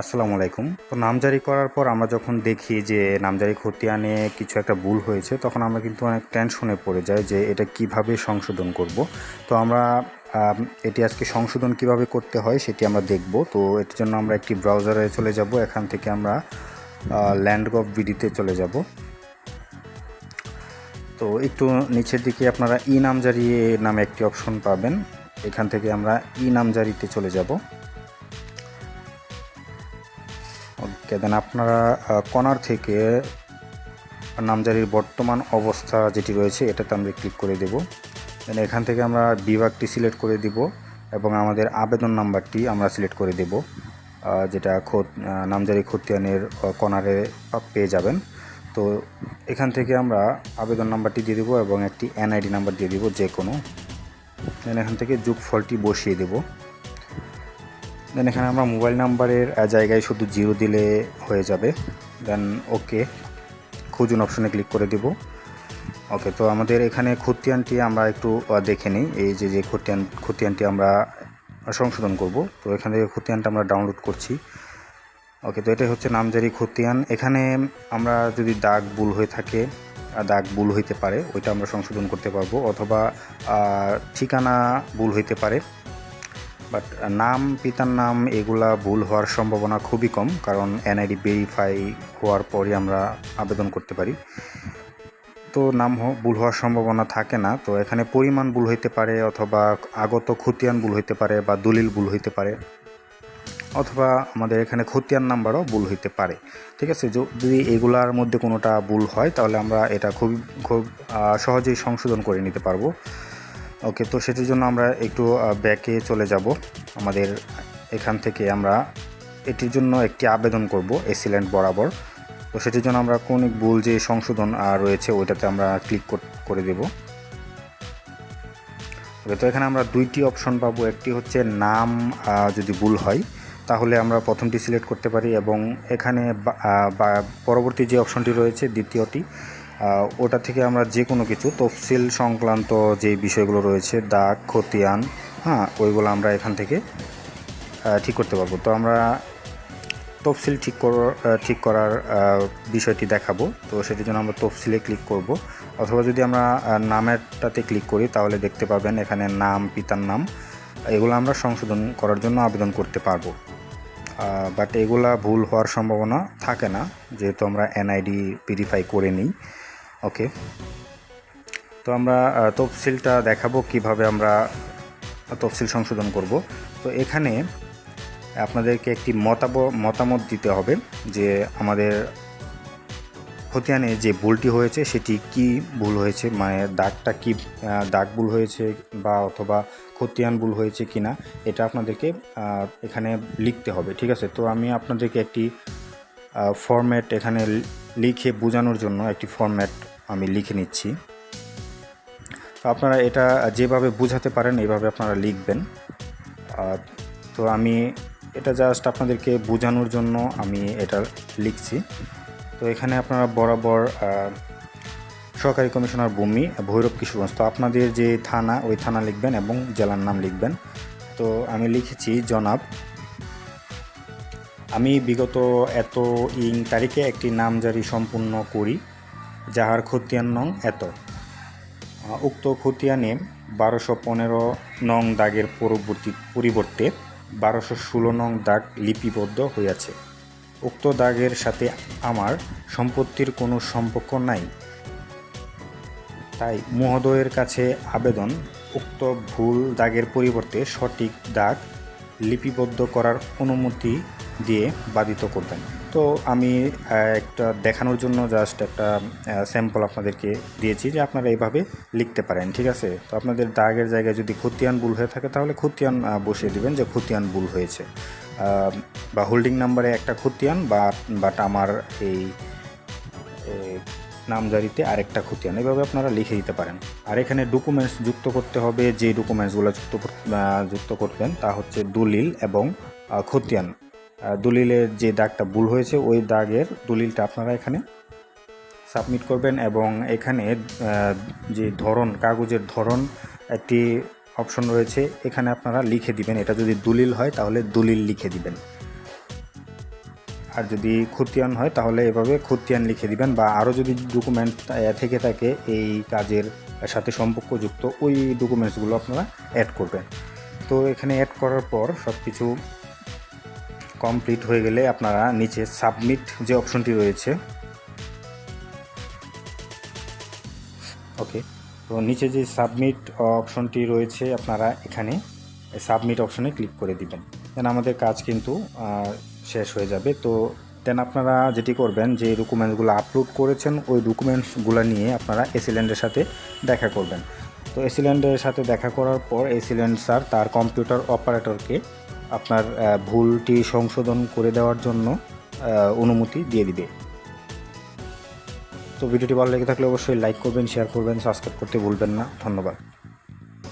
আসসালামু আলাইকুম। তো নামজারি করার পর আমরা যখন দেখি যে নামজারি খতিয়ানে কিছু একটা ভুল হয়েছে, তখন আমরা কিন্তু অনেক টেনশনে পড়ে যাই যে এটা কীভাবে সংশোধন করব। তো আমরা এটি আজকে সংশোধন কীভাবে করতে হয় সেটি আমরা দেখব। তো এটির জন্য আমরা একটি ব্রাউজারে চলে যাব। এখান থেকে আমরা ল্যান্ড গভ বিডিতে চলে যাব। তো একটু নিচের দিকে আপনারা ই নামজারি নামে একটি অপশন পাবেন। এখান থেকে আমরা ই নামজারিতে চলে যাব। ওকে দেন আপনারা আহ, কর্নার থেকে নামজারির বর্তমান অবস্থা যেটি রয়েছে এটাতে আমরা ক্লিক করে দেব। দেন এখান থেকে আমরা বিভাগটি সিলেক্ট করে দিব এবং আমাদের আবেদন নাম্বারটি আমরা সিলেক্ট করে দেব যেটা খোদ নামজারি খতিয়ানের আহ, কর্নারে পেয়ে যাবেন। তো এখান থেকে আমরা আবেদন নাম্বারটি দিয়ে দেবো এবং একটি এনআইডি নাম্বার দিয়ে দেবো যে কোনো দেন এখান থেকে যোগফলটি বসিয়ে দেবো। দেন এখানে আমরা মোবাইল নাম্বারের জায়গায় শুধু জিরো দিলে হয়ে যাবে। দেন ওকে খুঁজুন অপশনে ক্লিক করে দিব। ওকে তো আমাদের এখানে খতিয়ানটি আমরা একটু দেখে নিই। এই যে যে খতিয়ান, খতিয়ানটি আমরা সংশোধন করব। তো এখান থেকে খতিয়ানটা আমরা ডাউনলোড করছি। ওকে তো এটাই হচ্ছে নামজারি খতিয়ান। এখানে আমরা যদি দাগ ভুল হয়ে থাকে দাগ ভুল হইতে পারে, ওইটা আমরা সংশোধন করতে পারব। অথবা ঠিকানা ভুল হইতে পারে। বাট নাম, পিতার নাম এগুলা ভুল হওয়ার সম্ভাবনা খুবই কম, কারণ এনআইডি ভেরিফাই হওয়ার পরই আমরা আবেদন করতে পারি। তো নাম ভুল হওয়ার সম্ভাবনা থাকে না। তো এখানে পরিমাণ ভুল হইতে পারে অথবা আগত খতিয়ান ভুল হইতে পারে বা দলিল ভুল হইতে পারে। অথবা আমাদের এখানে খতিয়ান নাম্বারও ভুল হইতে পারে। ঠিক আছে? যদি এগুলার মধ্যে কোনোটা ভুল হয়, তাহলে আমরা এটা খুব খুব সহজেই সংশোধন করে নিতে পারব। ওকে তো সেটির জন্য আমরা একটু ব্যাকে চলে যাব। আমাদের এখান থেকে আমরা এটির জন্য একটি আবেদন করব এসিল্যান্ড বরাবর। তো সেটির জন্য আমরা কোন ভুল যে সংশোধন রয়েছে, ওইটাতে আমরা ক্লিক করে দেব। ওকে তো এখানে আমরা দুইটি অপশন পাবো। একটি হচ্ছে নাম যদি ভুল হয়, তাহলে আমরা প্রথমটি সিলেক্ট করতে পারি এবং এখানে পরবর্তী যে অপশনটি রয়েছে, দ্বিতীয়টি ওটা থেকে আমরা যে কোনো কিছু তফসিল সংক্রান্ত যে বিষয়গুলো রয়েছে দাগ খতিয়ান হ্যাঁ ওইগুলো আমরা এখান থেকে ঠিক করতে পারব। তো আমরা তফসিল ঠিক আহ, ঠিক করার বিষয়টি দেখাবো। তো সেটির জন্য আমরা তফসিলে ক্লিক করব। অথবা যদি আমরা নামেরটাতে ক্লিক করি তাহলে দেখতে পাবেন এখানে নাম পিতার নাম এগুলো আমরা সংশোধন করার জন্য আবেদন করতে পারব। বাট এগুলা ভুল হওয়ার সম্ভাবনা থাকে না। যেহেতু আমরা এনআইডি ভেরিফাই করে নিই। ওকে তো আমরা তফসিলটা দেখাবো কীভাবে আমরা তফসিল সংশোধন করব। তো এখানে আপনাদেরকে একটি মতাব, মতামত দিতে হবে যে আমাদের খতিয়ানে যে ভুলটি হয়েছে সেটি কি ভুল হয়েছে মানে দাগটা কি দাগ ভুল হয়েছে বা অথবা খতিয়ান ভুল হয়েছে কি না এটা আপনাদেরকে এখানে লিখতে হবে, ঠিক আছে? তো আমি আপনাদেরকে একটি ফরম্যাট এখানে লিখে বোঝানোর জন্য একটি ফরম্যাট আমি লিখে নিচ্ছি। তো আপনারা এটা যেভাবে বোঝাতে পারেন এইভাবে আপনারা লিখবেন। তো আমি এটা জাস্ট আপনাদেরকে বোঝানোর জন্য আমি এটা লিখছি। তো এখানে আপনারা বরাবর আহ, সহকারী কমিশনার ভূমি ভৈরব কিশোরগঞ্জ। তো আপনাদের যে থানা ওই থানা লিখবেন এবং জেলার নাম লিখবেন। তো আমি লিখেছি জনাব আমি বিগত এত ইং তারিখে একটি নামজারি সম্পূর্ণ করি। যাহার খতিয়ান নং এত। উক্ত খতিয়ানে বারোশো পনেরো নং দাগের পরবর্তী পরিবর্তে বারোশো ষোলো নং দাগ লিপিবদ্ধ হইয়াছে। উক্ত দাগের সাথে আমার সম্পত্তির কোনো সম্পর্ক নাই। তাই মহোদয়ের কাছে আবেদন, উক্ত ভুল দাগের পরিবর্তে সঠিক দাগ লিপিবদ্ধ করার অনুমতি দিয়ে বাধিত করবেন। তো আমি একটা দেখানোর জন্য জাস্ট একটা স্যাম্পল আপনাদেরকে দিয়েছি যে আপনারা এইভাবে লিখতে পারেন, ঠিক আছে? তো আপনাদের দাগের জায়গায় যদি খতিয়ান ভুল হয়ে থাকে, তাহলে খতিয়ান বসিয়ে দিবেন যে খতিয়ান ভুল হয়েছে। বা হোল্ডিং নাম্বারে একটা খতিয়ান বা বাট আমার এই নামজারিতে আরেকটা খতিয়ান এভাবে আপনারা লিখে দিতে পারেন। আর এখানে ডকুমেন্টস যুক্ত করতে হবে, যে ডকুমেন্টসগুলো যুক্ত যুক্ত করবেন, তা হচ্ছে দলিল এবং খতিয়ান দলিলের যে দাগটা ভুল হয়েছে, ওই দাগের দলিলটা আপনারা এখানে সাবমিট করবেন এবং এখানে যে ধরন, কাগজের ধরন, একটি অপশন রয়েছে, এখানে আপনারা লিখে দিবেন। এটা যদি দলিল হয়, তাহলে দলিল লিখে দিবেন। আর যদি খতিয়ান হয়, তাহলে এভাবে খতিয়ান লিখে দিবেন বা আরও যদি ডকুমেন্ট থেকে থাকে, এই কাজের সাথে সম্পর্কযুক্ত, ওই ডকুমেন্টসগুলো আপনারা অ্যাড করবেন। তো এখানে অ্যাড করার পর সব কিছু কমপ্লিট হয়ে গেলে আপনারা নিচে সাবমিট যে অপশনটি রয়েছে। ওকে তো নিচে যে সাবমিট অপশনটি রয়েছে আপনারা এখানে সাবমিট অপশনে ক্লিক করে দিবেন। দেন আমাদের কাজ কিন্তু আহ, শেষ হয়ে যাবে। তো দেন আপনারা যেটি করবেন যে ডকুমেন্টসগুলো আপলোড করেছেন ওই ডকুমেন্টসগুলো নিয়ে আপনারা এসিল্যান্ডের সাথে দেখা করবেন। তো এসিল্যান্ডের সাথে দেখা করার পর এসিল্যান্ড স্যার তার কম্পিউটার অপারেটরকে আপনার ভুলটি সংশোধন করে দেওয়ার জন্য অনুমতি দিয়ে দিবে। তো ভিডিওটি ভালো লেগে থাকলে অবশ্যই লাইক করবেন, শেয়ার করবেন, সাবস্ক্রাইব করতে ভুলবেন না। ধন্যবাদ।